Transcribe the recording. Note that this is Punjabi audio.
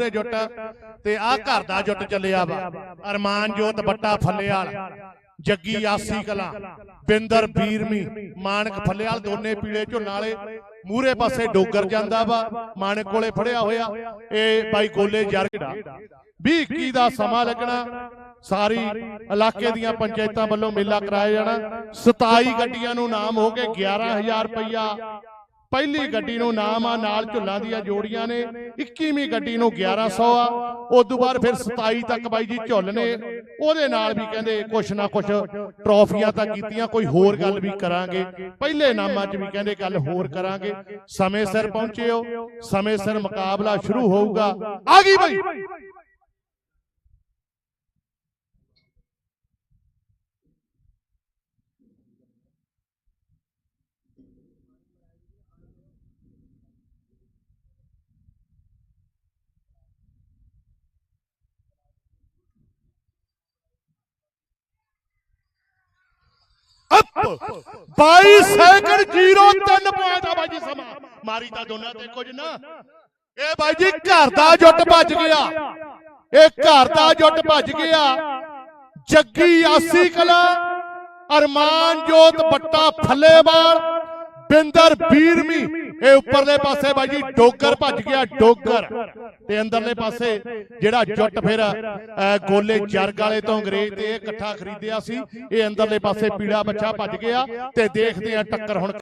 ਤੇ ਜੁੱਟ ਤੇ ਆ ਘਰ ਦਾ ਜੁੱਟ ਚੱਲਿਆ ਵਾ। ਅਰਮਾਨ ਜੋਤ ਬੱਟਾ ਫੱਲੇਵਾਲ ਜੱਗੀ ਆਸੀ ਕਲਾ। ਬਿੰਦਰ ਬੀਰਮੀ ਮਾਨਕ ਫੱਲੇਵਾਲ ਦੋਨੇ ਪੀਲੇ ਝੁੱਲਾਂ ਵਾਲੇ ਮੂਰੇ ਪਾਸੇ ਡੋਗਰ ਜਾਂਦਾ ਵਾ। ਮਾਨਕ ਕੋਲੇ ਫੜਿਆ ਹੋਇਆ। ਇਹ ਬਾਈ ਗੋਲੇ ਜਰਗੜਾ 20 21 ਦਾ ਸਮਾਂ ਲੱਗਣਾ। ਸਾਰੀ ਇਲਾਕੇ ਦੀਆਂ ਪੰਚਾਇਤਾਂ ਵੱਲੋਂ ਮੇਲਾ ਕਰਾਇਆ ਜਾਣਾ। 27 ਗੱਡੀਆਂ ਨੂੰ ਨਾਮ ਹੋ ਕੇ 11000 ਰੁਪਇਆ ਪਹਿਲੀ ਗੱਡੀ ਨੂੰ ਨਾਮ ਆ ਨਾਲ ਝੁੱਲਾਂ ਦੀਆਂ ਜੋੜੀਆਂ ਨੇ 21ਵੀਂ ਗੱਡੀ ਨੂੰ 1100 ਆ ਉਸ ਤੋਂ ਬਾਅਦ ਫਿਰ 27 ਤੱਕ ਬਾਈ ਜੀ ਝੁੱਲ ਨੇ ਉਹਦੇ ਨਾਲ ਵੀ ਕਹਿੰਦੇ ਕੁਛ ਨਾ ਕੁਛ ਟਰੋਫੀਆਂ ਤਾਂ ਕੀਤੀਆਂ ਕੋਈ ਹੋਰ ਗੱਲ ਵੀ ਕਰਾਂਗੇ। ਪਹਿਲੇ ਨਾਮਾਂ 'ਚ ਵੀ ਕਹਿੰਦੇ ਗੱਲ ਹੋਰ ਕਰਾਂਗੇ। ਸਮੇਂ ਸਿਰ ਪਹੁੰਚਿਓ ਸਮੇਂ ਸਿਰ ਮੁਕਾਬਲਾ ਸ਼ੁਰੂ ਹੋਊਗਾ। ਆ ਗਈ ਬਾਈ। ਅਪ 22 ਸੈਕਿੰਡ 03 ਪੁਆਇੰਟ ਆ ਬਾਈ ਜੀ ਸਮਾਂ। ਮਾਰੀ ਤਾਂ ਦੋਨਾਂ ਤੇ ਕੁਝ ਨਾ। ਇਹ ਬਾਈ ਜੀ ਘਰ ਦਾ ਜੁੱਟ ਭੱਜ ਗਿਆ। ਇਹ ਘਰ ਦਾ ਜੁੱਟ ਭੱਜ ਗਿਆ। ਜੱਗੀ ਆਸੀ ਕਲਾ ਅਰਮਾਨ ਜੋਤ ਬੱਟਾ ਫੱਲੇਵਾਲ, ਬਿੰਦਰ ਵੀਰਮੀ ਇਹ ਉੱਪਰਲੇ ਪਾਸੇ ਬਾਈ ਜੀ ਡੋਗਰ ਭੱਜ ਗਿਆ ਡੋਗਰ। ਤੇ ਅੰਦਰਲੇ ਪਾਸੇ ਜਿਹੜਾ ਜੁੱਟ ਫਿਰ ਅਹ, ਗੋਲੇ ਜਰਗ ਵਾਲੇ ਤੋਂ ਅੰਗਰੇਜ਼ ਤੇ ਇਹ ਇਕੱਠਾ ਖਰੀਦਿਆ ਸੀ। ਇਹ ਅੰਦਰਲੇ ਪਾਸੇ ਪੀੜਾ ਬੱਚਾ ਭੱਜ ਗਿਆ ਤੇ ਦੇਖਦੇ ਆ ਟੱਕਰ ਹੁਣ